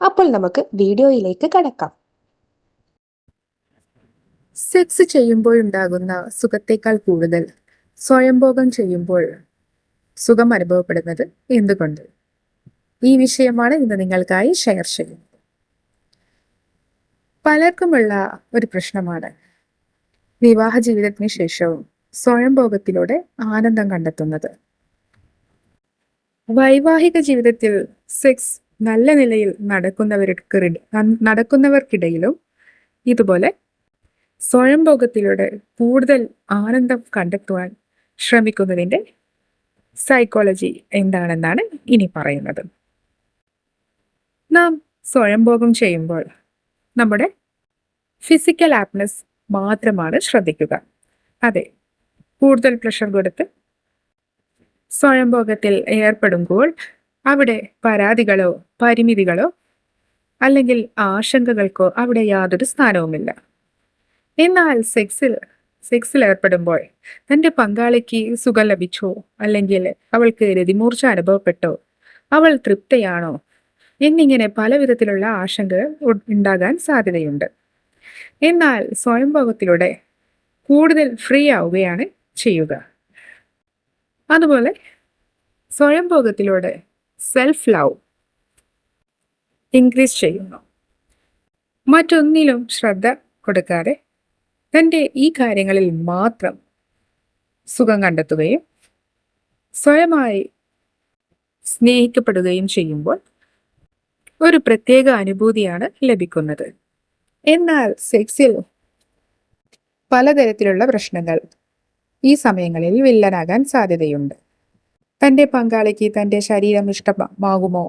അപ്പോൾ നമുക്ക് വീഡിയോയിലേക്ക് കടക്കാം. സെക്സ് ചെയ്യുമ്പോഴുണ്ടാകുന്ന സുഖത്തേക്കാൾ കൂടുതൽ സ്വയംഭോഗം ചെയ്യുമ്പോൾ സുഖം അനുഭവപ്പെടുന്നത് എന്തുകൊണ്ട്? ഈ വിഷയമാണ് ഇന്ന് നിങ്ങൾക്കായി ഷെയർ ചെയ്യുന്നത്. പലർക്കുമുള്ള ഒരു പ്രശ്നമാണ്. വിവാഹ ജീവിതത്തിന് ശേഷവും സ്വയംഭോഗത്തിലൂടെ ആനന്ദം കണ്ടെത്തുന്നത്. വൈവാഹിക ജീവിതത്തിൽ സെക്സ് നല്ല നിലയിൽ നടക്കുന്നവർക്ക് നടക്കുന്നവർക്കിടയിലും ഇതുപോലെ സ്വയംഭോഗത്തിലൂടെ കൂടുതൽ ആനന്ദം കണ്ടെത്തുവാൻ ശ്രമിക്കുന്നതിന്റെ സൈക്കോളജി എന്താണെന്നാണ് ഇനി പറയുന്നത്. നാം സ്വയംഭോഗം ചെയ്യുമ്പോൾ നമ്മുടെ ഫിസിക്കൽ ആപ്നെസ് മാത്രമാണ് ശ്രദ്ധിക്കുക. അതെ കൂടുതൽ പ്രഷർ കൊടുത്ത് സ്വയംഭോഗത്തിൽ ഏർപ്പെടുമ്പോൾ അവിടെ പരാതികളോ പരിമിതികളോ അല്ലെങ്കിൽ ആശങ്കകൾക്കോ അവിടെ യാതൊരു സ്ഥാനവുമില്ല. എന്നാൽ സെക്സിൽ സെക്സിൽ ഏർപ്പെടുമ്പോൾ തന്റെ പങ്കാളിക്ക് സുഖം ലഭിച്ചോ? അല്ലെങ്കിൽ അവൾക്ക് രതിമൂർച്ച അനുഭവപ്പെട്ടോ? അവൾ തൃപ്തയാണോ? എന്നിങ്ങനെ പല വിധത്തിലുള്ള ആശങ്കകൾ ഉണ്ടാകാൻ സാധ്യതയുണ്ട്. എന്നാൽ സ്വയംഭോഗത്തിലൂടെ കൂടുതൽ ഫ്രീ ആവുകയാണ് ചെയ്യുക. അതുപോലെ സ്വയംഭോഗത്തിലൂടെ സെൽഫ് ലവ് ഇൻക്രീസ് ചെയ്യുന്നു. മറ്റൊന്നിലും ശ്രദ്ധ കൊടുക്കാതെ തന്റെ ഈ കാര്യങ്ങളിൽ മാത്രം സുഖം കണ്ടെത്തുകയും സ്വയമായി സ്നേഹിക്കപ്പെടുകയും ചെയ്യുമ്പോൾ ഒരു പ്രത്യേക അനുഭൂതിയാണ് ലഭിക്കുന്നത്. എന്നാൽ സെക്സിൽ പലതരത്തിലുള്ള പ്രശ്നങ്ങൾ ഈ സമയങ്ങളിൽ വില്ലനാകാൻ സാധ്യതയുണ്ട്. തന്റെ പങ്കാളിക്ക് തന്റെ ശരീരം ഇഷ്ടമാകുമോ?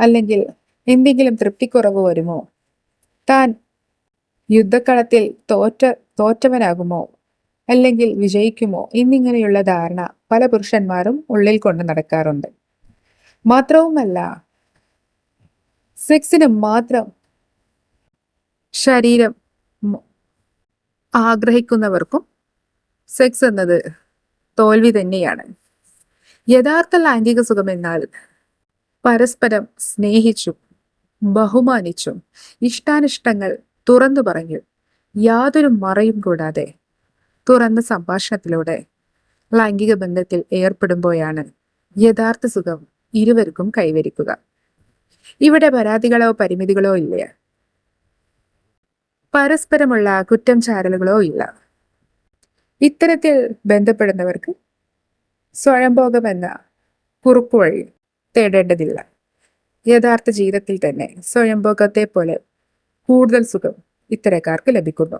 അല്ലെങ്കിൽ എന്തെങ്കിലും തൃപ്തിക്കുറവ് വരുമോ? താൻ യുദ്ധക്കളത്തിൽ തോറ്റ തോറ്റവനാകുമോ? അല്ലെങ്കിൽ വിജയിക്കുമോ? എന്നിങ്ങനെയുള്ള ധാരണ പല പുരുഷന്മാരും ഉള്ളിൽ കൊണ്ട് നടക്കാറുണ്ട്. മാത്രവുമല്ല സെക്സിന് മാത്രം ശരീരം ആഗ്രഹിക്കുന്നവർക്കും സെക്സ് എന്നത് തോൽവി തന്നെയാണ്. യഥാർത്ഥ ലൈംഗിക സുഖം എന്നാൽ പരസ്പരം സ്നേഹിച്ചും ബഹുമാനിച്ചും ഇഷ്ടാനിഷ്ടങ്ങൾ തുറന്നു പറഞ്ഞു. യാതൊരു മറയും കൂടാതെ തുറന്ന സംഭാഷണത്തിലൂടെ ലൈംഗിക ബന്ധത്തിൽ ഏർപ്പെടുമ്പോഴാണ് യഥാർത്ഥ സുഖം ഇരുവർക്കും കൈവരിക്കുക. ഇവിടെ പരാതികളോ പരിമിതികളോ ഇല്ല. പരസ്പരമുള്ള കുറ്റം ചാരലുകളോ ഇല്ല. ഇത്തരത്തിൽ ബന്ധപ്പെടുന്നവർക്ക് സ്വയംഭോഗം കുറുപ്പ് കുറുക്കുവഴി തേടേണ്ടതില്ല. യഥാർത്ഥ ജീവിതത്തിൽ തന്നെ സ്വയംഭോഗത്തെ പോലെ കൂടുതൽ സുഖം ഇത്തരക്കാർക്ക് ലഭിക്കുന്നു.